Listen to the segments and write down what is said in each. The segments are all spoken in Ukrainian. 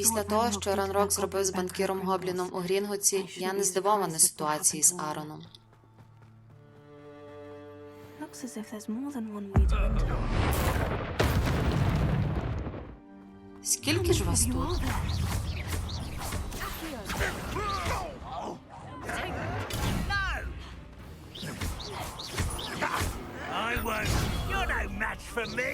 Після того, що Ранрок зробив з банкіром Гобліном у Грінгоці, я не здивована ситуації з Ароном. Скільки ж вас тут? I won't. You're no match for me.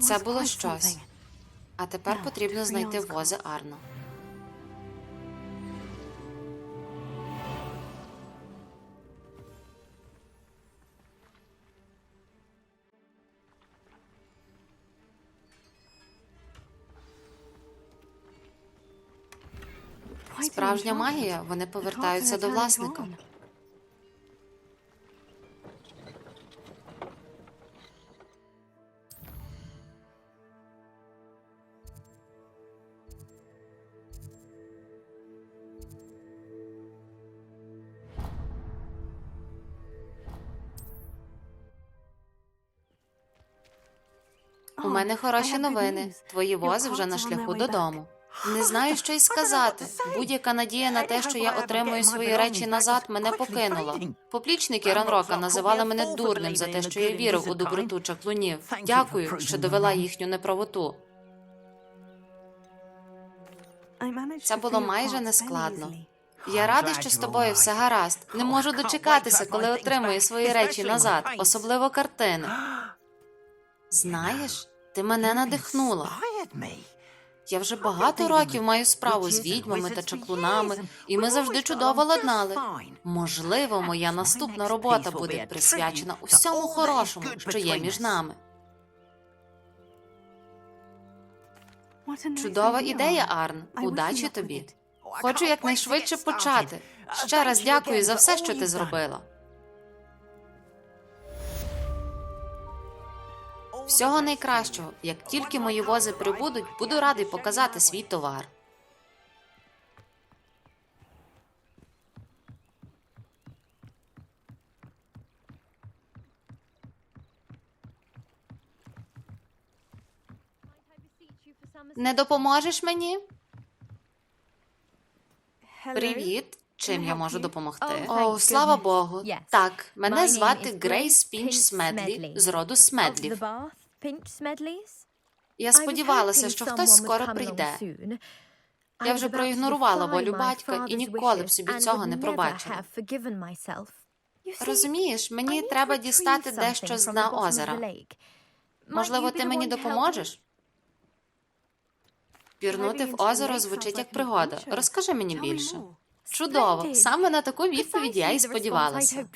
Це було щось. А тепер потрібно знайти вози Арно. Справжня магія, вони повертаються до власника. Мене хороші новини. Твої вози вже на шляху додому. Не знаю, що й сказати. Будь-яка надія на те, що я отримую свої речі назад, мене покинула. Поплічники Ранрока називали мене дурним за те, що я вірив у доброту чаклунів. Дякую, що довела їхню неправоту. Це було майже нескладно. Я радий, що з тобою все гаразд. Не можу дочекатися, коли отримую свої речі назад, особливо картини. Знаєш, ти мене надихнула. Я вже багато років маю справу з відьмами та чаклунами, і ми завжди чудово ладнали. Можливо, моя наступна робота буде присвячена усьому хорошому, що є між нами. Чудова ідея, Арн. Удачі тобі. Хочу якнайшвидше почати. Ще раз дякую за все, що ти зробила. Всього найкращого. Як тільки мої вози прибудуть, буду радий показати свій товар. Не допоможеш мені? Привіт. Чим я можу допомогти? О, слава Богу. Так, мене звати Грейс Пінч Смедлі з роду Смедлів. Я сподівалася, що хтось скоро прийде. Я вже проігнорувала волю батька і ніколи б собі цього не пробачила. Розумієш, мені треба дістати дещо з дна озера. Можливо, ти мені допоможеш? Пірнути в озеро звучить як пригода. Розкажи мені більше. Чудово. Саме на таку відповідь я і сподівалася.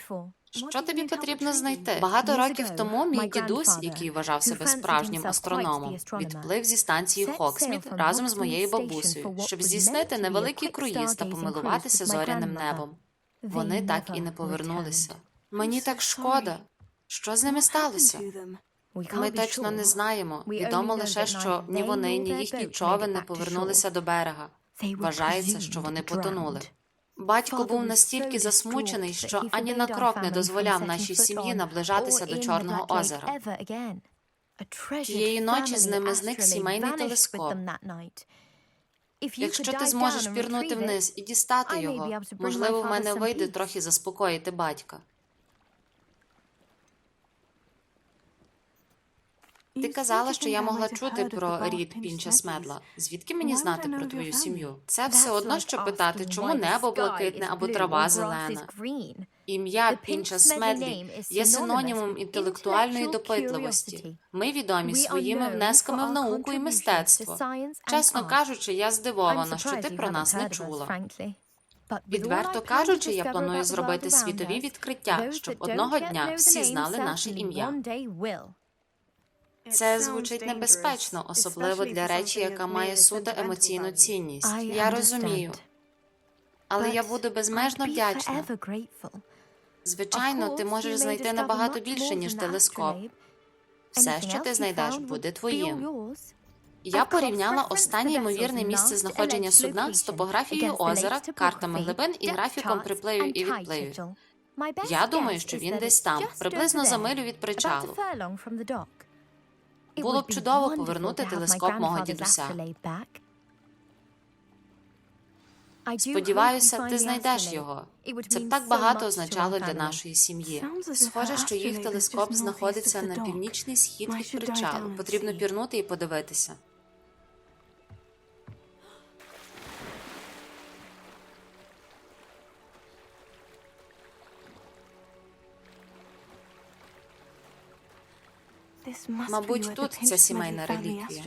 Що тобі потрібно знайти? Багато років тому мій дідусь, який вважав себе справжнім астрономом, відплив зі станції Хоксміт разом з моєю бабусею, щоб здійснити невеликий круїз та помилуватися зоряним небом. Вони так і не повернулися. Мені так шкода. Що з ними сталося? Ми точно не знаємо. Відомо лише, що ні вони, ні їхній човен не повернулися до берега. Вважається, що вони потонули. Батько був настільки засмучений, що ані на крок не дозволяв нашій сім'ї наближатися до Чорного озера. Тієї ночі з ними зник сімейний телескоп. Якщо ти зможеш пірнути вниз і дістати його, можливо, в мене вийде трохи заспокоїти батька. Ти казала, що я могла чути про рід Пінча Смедла. Звідки мені знати про твою сім'ю? Це все одно, що питати, чому небо блакитне або трава зелена. Ім'я Пінча Смедлі є синонімом інтелектуальної допитливості. Ми відомі своїми внесками в науку і мистецтво. Чесно кажучи, я здивована, що ти про нас не чула. Відверто кажучи, я планую зробити світові відкриття, щоб одного дня всі знали наше ім'я. Це звучить небезпечно, особливо для речі, яка має суто емоційну цінність. Я розумію, але я буду безмежно вдячна. Звичайно, ти можеш знайти набагато більше, ніж телескоп. Все, що ти знайдеш, буде твоїм. Я порівняла останнє ймовірне місце знаходження судна з топографією озера, картами глибин і графіком припливів і відпливів. Я думаю, що він десь там, приблизно за милю від причалу. Було б чудово повернути телескоп мого дідуся. Сподіваюся, ти знайдеш його. Це б так багато означало для нашої сім'ї. Схоже, що їх телескоп знаходиться на північний схід від причалу. Потрібно пірнути і подивитися. Мабуть, тут ця сімейна реліквія.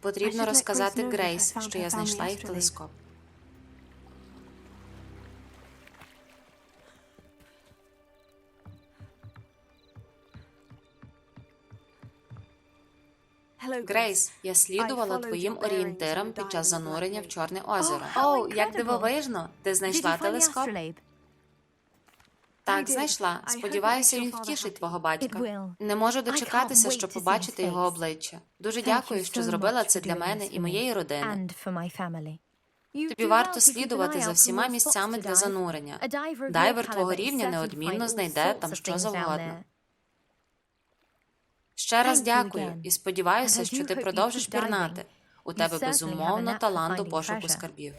Потрібно розказати Грейс, що я знайшла їх телескоп. Грейс, я слідувала твоїм орієнтирам під час занурення в Чорне озеро. О, як дивовижно! Ти знайшла телескоп? Так, знайшла. Сподіваюся, він втішить твого батька. Не можу дочекатися, щоб побачити його обличчя. Дуже дякую, що зробила це для мене і моєї родини. Тобі варто слідувати за всіма місцями для занурення. Дайвер твого рівня неодмінно знайде там що завгодно. Ще раз дякую і сподіваюся, що ти продовжиш пірнати. У тебе безумовно талант у пошуку скарбів.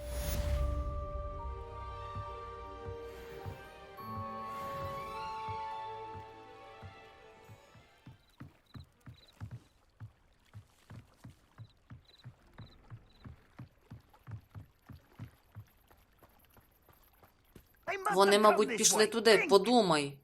Вони, мабуть, пішли туди. Подумай.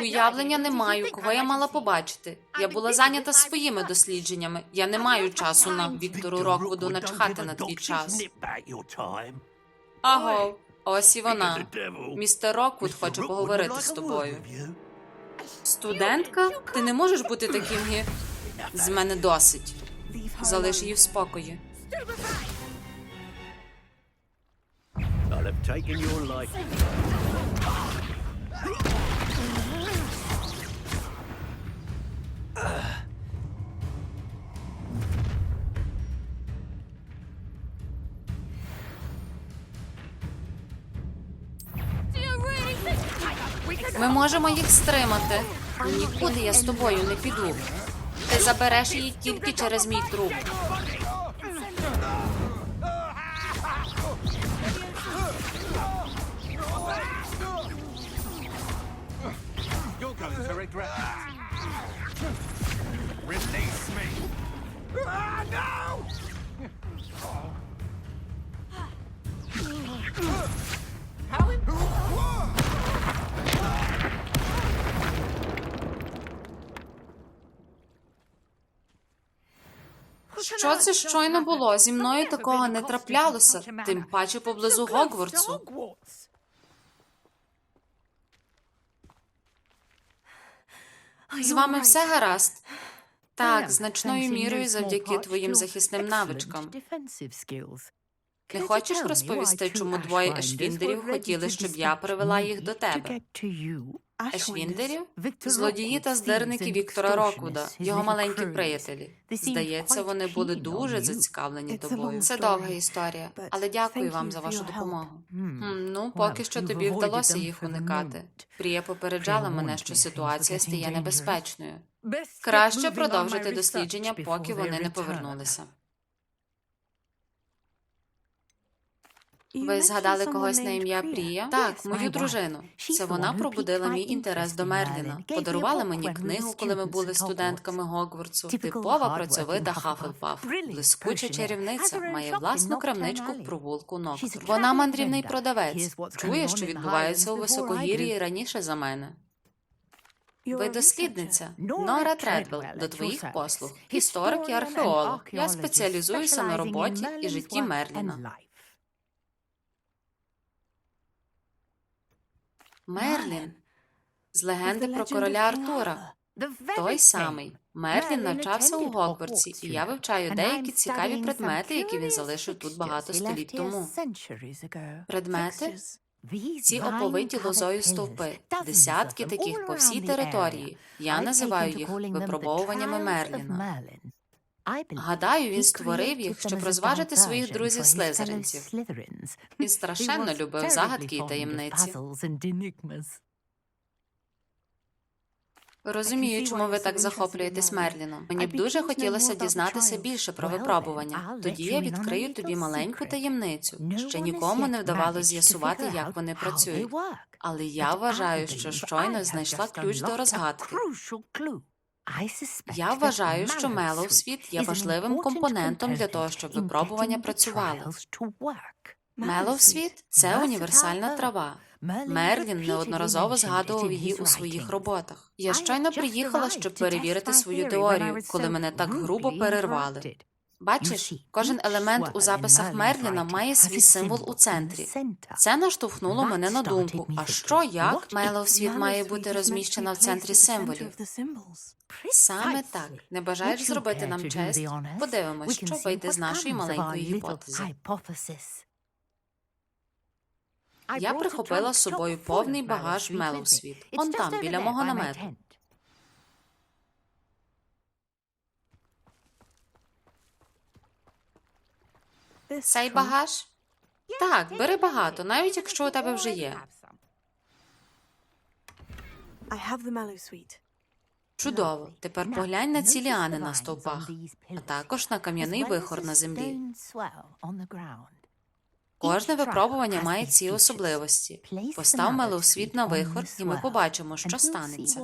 Уявлення не маю, кого я мала побачити. Я була зайнята своїми дослідженнями. Я не маю часу на Віктору Роквуду начхати на твій час. Аго, ось і вона. Містер Роквуд хоче поговорити з тобою. Студентка? Ти не можеш бути таким гі... З мене досить. Залиш її в спокої. Taken your life. Ми можемо їх стримати. Нікуди я з тобою не піду. Ти забереш її тільки через мій труп. Що це щойно було? Зі мною такого не траплялося, тим паче поблизу Гогвартсу. З вами все гаразд. Так, значною мірою завдяки твоїм захисним навичкам. Не хочеш розповісти, чому двоє ешвіндерів хотіли, щоб я привела їх до тебе? Ешвіндерів? Злодії та здирники Віктора Роквуда, його маленькі приятелі. Здається, вони були дуже зацікавлені тобою. Це довга історія, але дякую вам за вашу допомогу. Ну, поки що тобі вдалося їх уникати. Прія попереджала мене, що ситуація стає небезпечною. Краще продовжити дослідження, поки вони не повернулися. Ви згадали когось на ім'я Прія? Так, мою дружину. Це вона пробудила мій інтерес до Мерліна. Подарувала мені книгу, коли ми були студентками Гогвартсу. Типова працьовита Хафелпаф. Блискуча чарівниця має власну крамничку в провулку Ноктур. Вона мандрівний продавець. Чує, що відбувається у високогір'ї раніше за мене. Ви дослідниця Нора Тредвелл до твоїх послуг, історик і археолог. Я спеціалізуюся на роботі і житті Мерліна. Мерлін з легенди про короля Артура. Той самий. Мерлін навчався у Гогвартсі, і я вивчаю деякі цікаві предмети, які він залишив тут багато століть тому. Предмети? Ці оповиті лозою стовпи, десятки таких по всій території. Я називаю їх випробовуваннями Мерліна. Гадаю, він створив їх, щоб розважити своїх друзів слизеринців. Він страшенно любив загадки і таємниці. Розумію, чому ви так захоплюєтесь Мерліном. Мені б дуже хотілося дізнатися більше про випробування. Тоді я відкрию тобі маленьку таємницю. Ще нікому не вдавалося з'ясувати, як вони працюють. Але я вважаю, що щойно знайшла ключ до розгадки. Я вважаю, що Меловсвіт є важливим компонентом для того, щоб випробування працювали. Меловсвіт – це універсальна трава. Мерлін неодноразово згадував її у своїх роботах. Я щойно приїхала, щоб перевірити свою теорію, коли мене так грубо перервали. Бачиш, кожен елемент у записах Мерліна має свій символ у центрі. Це наштовхнуло мене на думку. А що як Меловсвіт має бути розміщена в центрі символів? Саме так. Не бажаєш зробити нам честь? Подивимось, що вийде з нашої маленької гіпотези. Я прихопила з собою повний багаж в Меловсвіт. Он там, біля мого намету. Цей багаж? Так, бери багато, навіть якщо у тебе вже є. Чудово. Тепер поглянь на ці ліани на стовпах, а також на кам'яний вихор на землі. Кожне випробування має ці особливості. Постав меловсвіт на вихор, і ми побачимо, що станеться.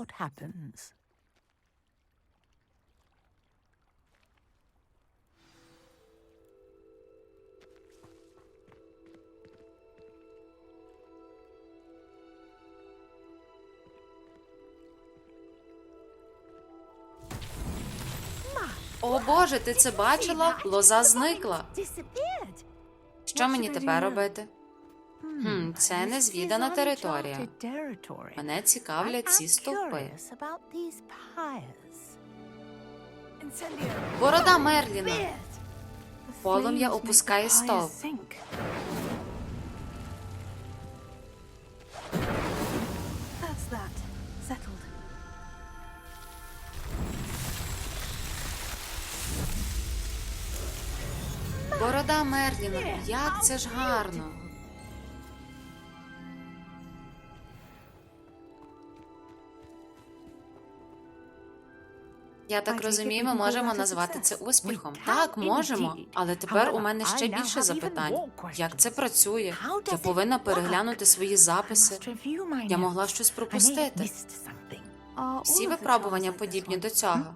О Боже, ти це бачила? Лоза зникла. Що мені тепер робити? Хм, це незвідана територія. Мене цікавлять ці стовпи. Борода Мерліна. Полум'я опускає стовп. Борода Мерліна. Як це ж гарно. Я так розумію, ми можемо назвати це успіхом. Так, можемо. Але тепер у мене ще більше запитань. Як це працює? Я повинна переглянути свої записи. Я могла щось пропустити. Всі випробування подібні до цього.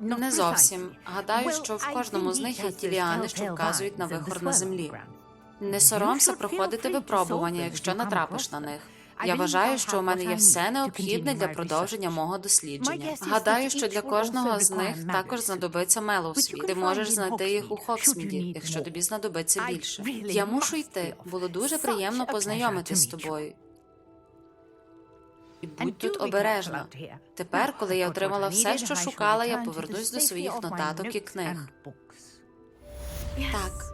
Не зовсім. Гадаю, що в кожному з них є ті ліани, що вказують на вихор на землі. Не соромся проходити випробування, якщо натрапиш на них. Я вважаю, що у мене є все необхідне для продовження мого дослідження. Гадаю, що для кожного з них також знадобиться Меловсві. Ти можеш знайти їх у Хоксміді, якщо тобі знадобиться більше. Я мушу йти. Було дуже приємно познайомитись з тобою. Будь тут обережна. Тепер, коли я отримала все, що шукала, я повернусь до своїх нотаток і книг. Так,